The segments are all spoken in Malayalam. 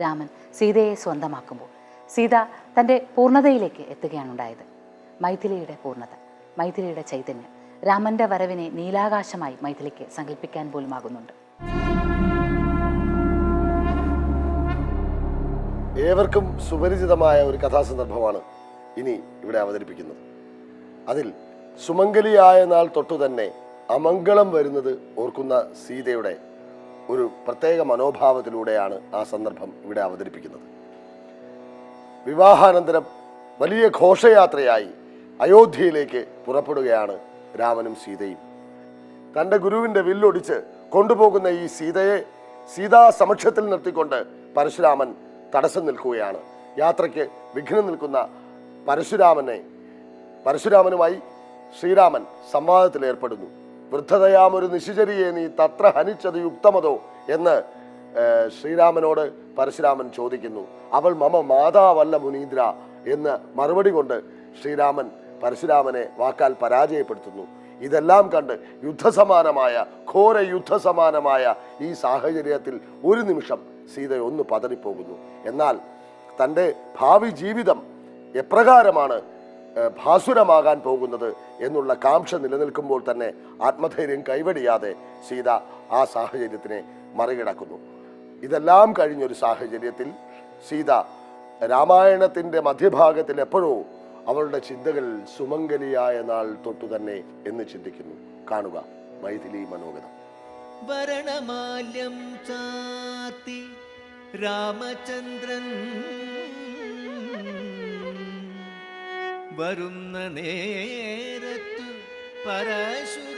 രാമൻ സീതയെ സ്വന്തമാക്കുമ്പോൾ സീത തന്റെ പൂർണതയിലേക്ക് എത്തുകയാണ് ഉണ്ടായത് മൈഥിലിയുടെ പൂർണത മൈഥിലിയുടെ ചൈതന്യം രാമന്റെ വരവിനെ നീലാകാശമായി മൈഥിലിക്ക് സങ്കല്പിക്കാൻ പോലുമാകുന്നുണ്ട്. ഏവർക്കും സുപരിചിതമായ ഒരു കഥാസന്ദർഭമാണ് ഇനി ഇവിടെ അവതരിപ്പിക്കുന്നത്. അതിൽ സുമംഗലിയായ നാൾ തൊട്ടു തന്നെ അമംഗളം വരുന്നത് ഓർക്കുന്ന സീതയുടെ ഒരു പ്രത്യേക മനോഭാവത്തിലൂടെയാണ് ആ സന്ദർഭം ഇവിടെ അവതരിപ്പിക്കുന്നത്. വിവാഹാനന്തരം വലിയ ഘോഷയാത്രയായി അയോധ്യയിലേക്ക് പുറപ്പെടുകയാണ് രാമനും സീതയും. തന്റെ ഗുരുവിന്റെ വില്ലൊടിച്ച് കൊണ്ടുപോകുന്ന ഈ സീതയെ സീതാ സമക്ഷത്തിൽ നിർത്തിക്കൊണ്ട് പരശുരാമൻ തടസ്സം നിൽക്കുകയാണ്. യാത്രയ്ക്ക് വിഘ്നം നിൽക്കുന്ന പരശുരാമനെ പരശുരാമനുമായി ശ്രീരാമൻ സംവാദത്തിൽ ഏർപ്പെടുന്നു വൃദ്ധതയാമൊരു നിശിചരിയെ നീ തത്ര ഹനിച്ചത് യുക്തമതോ എന്ന് ശ്രീരാമനോട് പരശുരാമൻ ചോദിക്കുന്നു. അവൾ മമ മാതാവല്ല മുനീന്ദ്ര എന്ന് മറുപടി കൊണ്ട് ശ്രീരാമൻ പരശുരാമനെ വാക്കാൽ പരാജയപ്പെടുത്തുന്നു. ഇതെല്ലാം കണ്ട് യുദ്ധസമാനമായ ഘോര യുദ്ധസമാനമായ ഈ സാഹചര്യത്തിൽ ഒരു നിമിഷം സീത ഒന്ന് പതറിപ്പോകുന്നു. എന്നാൽ തന്റെ ഭാവി ജീവിതം എപ്രകാരമാണ് ഭാസുരമാകാൻ പോകുന്നത് എന്നുള്ള കാംക്ഷ നിലനിൽക്കുമ്പോൾ തന്നെ ആത്മധൈര്യം കൈവടിയാതെ സീത ആ സാഹചര്യത്തിനെ മറികടക്കുന്നു. ഇതെല്ലാം കഴിഞ്ഞൊരു സാഹചര്യത്തിൽ സീത രാമായണത്തിന്റെ മധ്യഭാഗത്തിൽ എപ്പോഴോ അവളുടെ ചിന്തകൾ സുമംഗലിയായ നാൾ തൊട്ടു തന്നെ എന്ന് ചിന്തിക്കുന്നു. കാണുക മൈഥിലി മനോഗതം. വരണമാല്യം ചാത്തി രാമചന്ദ്രൻ വരുന്ന നേരത്തു പരശുരാമൻ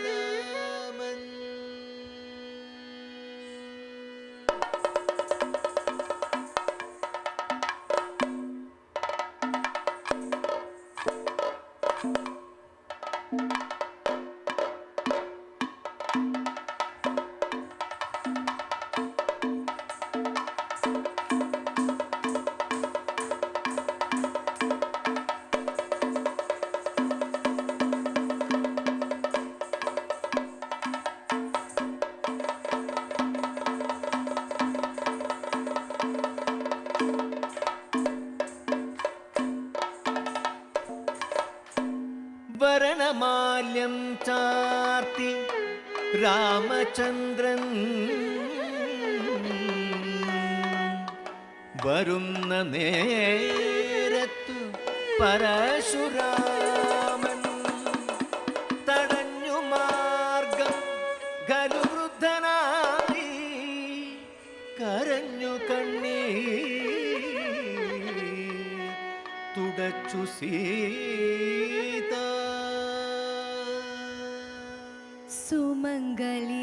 വരണമാല്യം ചാർത്തി രാമചന്ദ്രൻ വരുന്ന നേരത്തു പരശുരാമൻ തടഞ്ഞു മാർഗം ഗരുവൃദ്ധനായി കരഞ്ഞു കണ്ണീ തുടച്ചു സീത സുമംഗലിയായ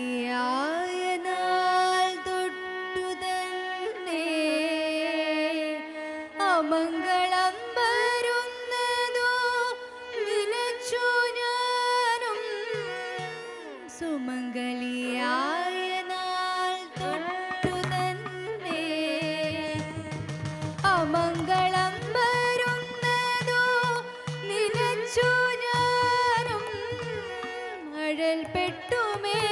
పెట్టు మే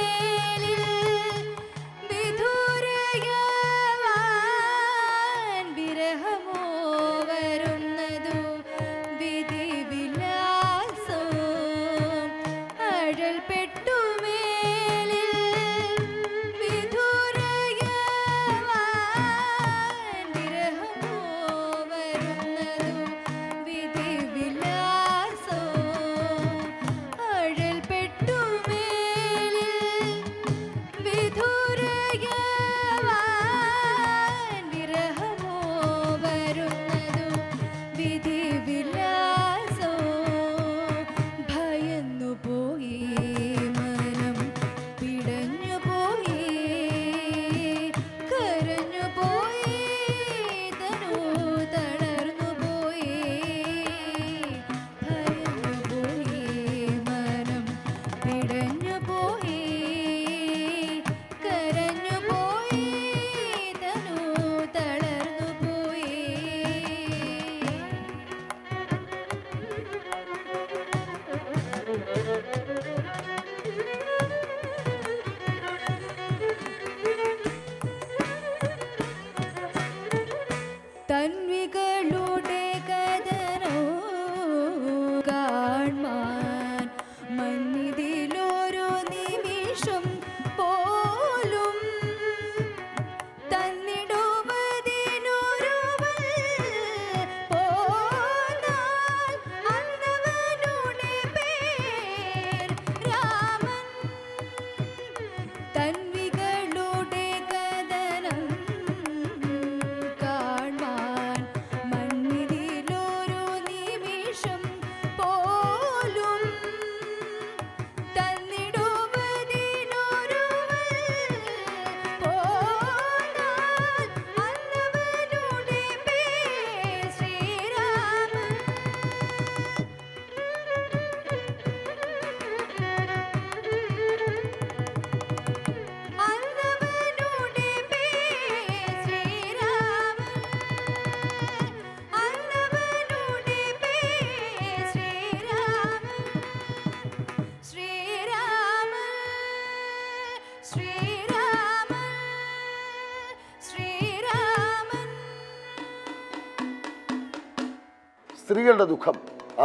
സ്ത്രീകളുടെ ദുഃഖം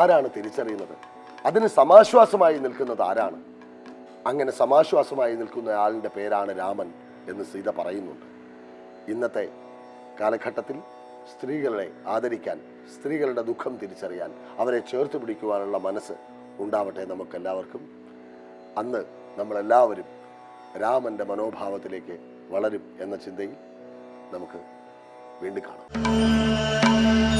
ആരാണ് തിരിച്ചറിയുന്നത്? അതിന് സമാശ്വാസമായി നിൽക്കുന്നത് ആരാണ്? അങ്ങനെ സമാശ്വാസമായി നിൽക്കുന്ന ആളിന്റെ പേരാണ് രാമൻ എന്ന് സീത പറയുന്നുണ്ട്. ഇന്നത്തെ കാലഘട്ടത്തിൽ സ്ത്രീകളെ ആദരിക്കാൻ സ്ത്രീകളുടെ ദുഃഖം തിരിച്ചറിയാൻ അവരെ ചേർത്ത് പിടിക്കുവാനുള്ള മനസ്സ് ഉണ്ടാവട്ടെ നമുക്കെല്ലാവർക്കും. അന്ന് നമ്മളെല്ലാവരും രാമന്റെ മനോഭാവത്തിലേക്ക് വളരും എന്ന ചിന്തയിൽ നമുക്ക് വീണ്ടും കാണാം.